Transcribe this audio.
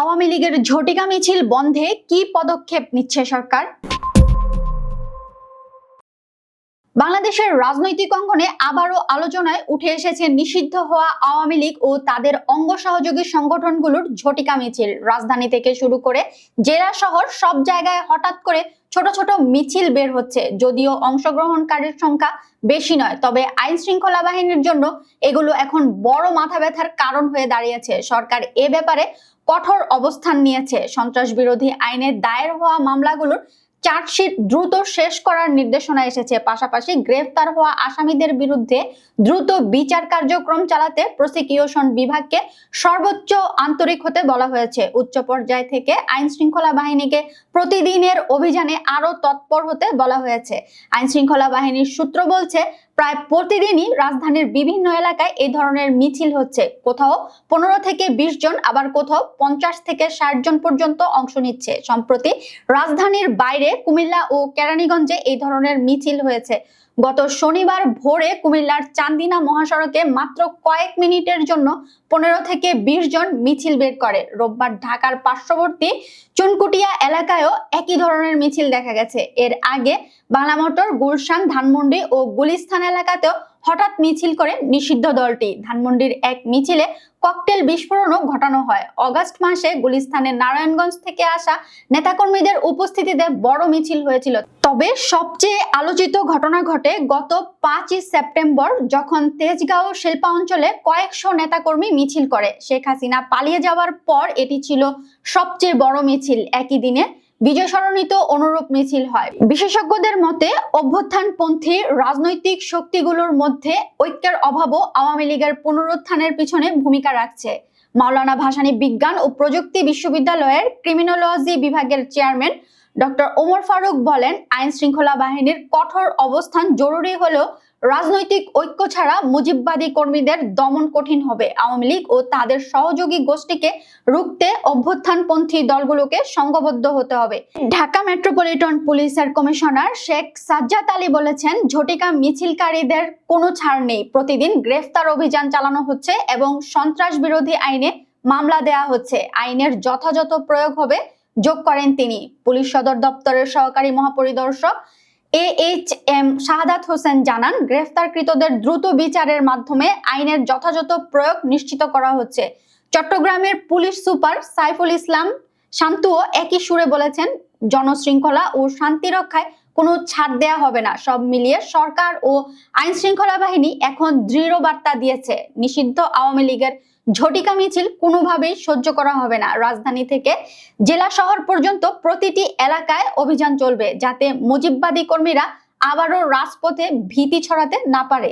আওয়ামী লীগের ঝটিকা মিছিল বন্ধে কি পদক্ষেপ নিচ্ছে সরকার? বাংলাদেশের রাজনৈতিক অঙ্গনে আবারও আলোচনায় উঠে এসেছে নিষিদ্ধ হওয়া আওয়ামী লীগ ও তাদের অঙ্গ সহযোগী সংগঠনগুলোর ঝটিকা মিছিল। রাজধানী থেকে শুরু করে জেলা শহর সব জায়গায় হঠাৎ করে ছোট ছোট মিছিল বের হচ্ছে। যদিও অংশগ্রহণকারীর সংখ্যা বেশি নয়, তবে আইন শৃঙ্খলা বাহিনীর জন্য এগুলো এখন বড় মাথা ব্যথার কারণ হয়ে দাঁড়িয়েছে। সরকার এ ব্যাপারে কঠোর অবস্থান নিয়েছে। সন্ত্রাস বিরোধী আইনে দায়ের হওয়া মামলাগুলোর চার্জশিট দ্রুত শেষ করার নির্দেশনা এসেছে। পাশাপাশি গ্রেফতার হওয়া আসামিদের বিরুদ্ধে দ্রুত বিচার কার্যক্রম চালাতে প্রসিকিউশন বিভাগকে সর্বোচ্চ আন্তরিক হতে বলা হয়েছে। উচ্চ পর্যায় থেকে আইন শৃঙ্খলা বাহিনীকে প্রতিদিনের অভিযানে আরও তৎপর হতে বলা হয়েছে। আইন শৃঙ্খলা বাহিনীর সূত্র বলছে প্রায় প্রতিদিনই রাজধানীর বিভিন্ন এলাকায় এই ধরনের মিছিল হচ্ছে। কোথাও পনেরো থেকে বিশ জন, আবার কোথাও পঞ্চাশ থেকে ষাট জন পর্যন্ত অংশ নিচ্ছে। সম্প্রতি রাজধানীর বাইরে কুমিল্লা ও কেরানীগঞ্জে এই ধরনের মিছিল হয়েছে। গত শনিবার ভোরে কুমিল্লার চান্দিনা মহাসড়কে মাত্র কয়েক মিনিটের জন্য পনেরো থেকে বিশ জন মিছিল বের করে। রোববার ঢাকার পার্শ্ববর্তী চুনকুটিয়া এলাকায়ও একই ধরনের মিছিল দেখা গেছে। এর আগে বাংলা মোটর গুলশান, ধানমন্ডি ও গুলিস্থান এলাকাতেও হঠাৎ মিছিল করে নিষিদ্ধ দলটি। ধানমন্ডির এক মিছিলে ককটেল বিস্ফোরণও ঘটানো হয়। অগাস্ট মাসে গুলিস্তানের নারায়ণগঞ্জ থেকে আসা নেতাকর্মীদের উপস্থিতিতে বড় মিছিল হয়েছিল। তবে সবচেয়ে আলোচিত ঘটনা ঘটে গত পাঁচই সেপ্টেম্বর, যখন তেজগাঁও শিল্পা অঞ্চলে কয়েকশো নেতাকর্মী মিছিল করে। শেখ হাসিনা পালিয়ে যাওয়ার পর এটি ছিল সবচেয়ে বড় মিছিল। একই দিনে বিজয় সরণিত অনুরূপ মিছিল হয়। বিশেষজ্ঞদের মতে, অভ্যুত্থানপন্থী রাজনৈতিক শক্তিগুলোর মধ্যে ঐক্যের অভাবও আওয়ামী লীগের পুনরুত্থানের পিছনে ভূমিকা রাখছে। মাওলানা ভাসানী বিজ্ঞান ও প্রযুক্তি বিশ্ববিদ্যালয়ের ক্রিমিনোলজি বিভাগের চেয়ারম্যান ডক্টর ওমর ফারুক বলেন আইন শৃঙ্খলা বাহিনীর কঠোর অবস্থান জরুরি হলেও রাজনৈতিক ঐক্য ছাড়া মুজিববাদী কর্মীদের দমন কঠিন হবে। আওয়ামী লীগ ও তাদের সহযোগী গোষ্ঠীকে রুখতে অভ্যুত্থানপন্থী দলগুলোকে সংঘবদ্ধ হতে হবে। ঢাকা মেট্রোপলিটন পুলিশের কমিশনার শেখ সাজ্জাদ আলী বলেছেন, ঝটিকা মিছিলকারীদের কোনো ছাড় নেই। প্রতিদিন গ্রেফতার অভিযান চালানো হচ্ছে এবং সন্ত্রাস বিরোধী আইনে মামলা দেয়া হচ্ছে। আইনের যথাযথ প্রয়োগ হবে, যোগ করেন তিনি। পুলিশ সদর দপ্তরের সহকারী মহাপরিদর্শক A H M Shahadat Hossain জানান, গ্রেফতারকৃতদের দ্রুত বিচারের মাধ্যমে আইনের যথাযথ প্রয়োগ নিশ্চিত করা হচ্ছে। চট্টগ্রামের পুলিশ সুপার সাইফুল ইসলাম শান্তুও একই সুরে বলেছেন, জনশৃঙ্খলা ও শান্তি রক্ষায় কোনো ছাড় দেয়া হবে না। সব মিলিয়ে সরকার ও আইন শৃঙ্খলা বাহিনী এখন দৃঢ় বার্তা দিয়েছে। নিষিদ্ধ আওয়ামী লীগের ঝটিকা মিছিল কোনোভাবেই সহ্য করা হবে না। রাজধানী থেকে জেলা শহর পর্যন্ত প্রতিটি এলাকায় অভিযান চলবে যাতে মুজিববাদী কর্মীরা আবারও রাজপথে ভীতি ছড়াতে না পারে।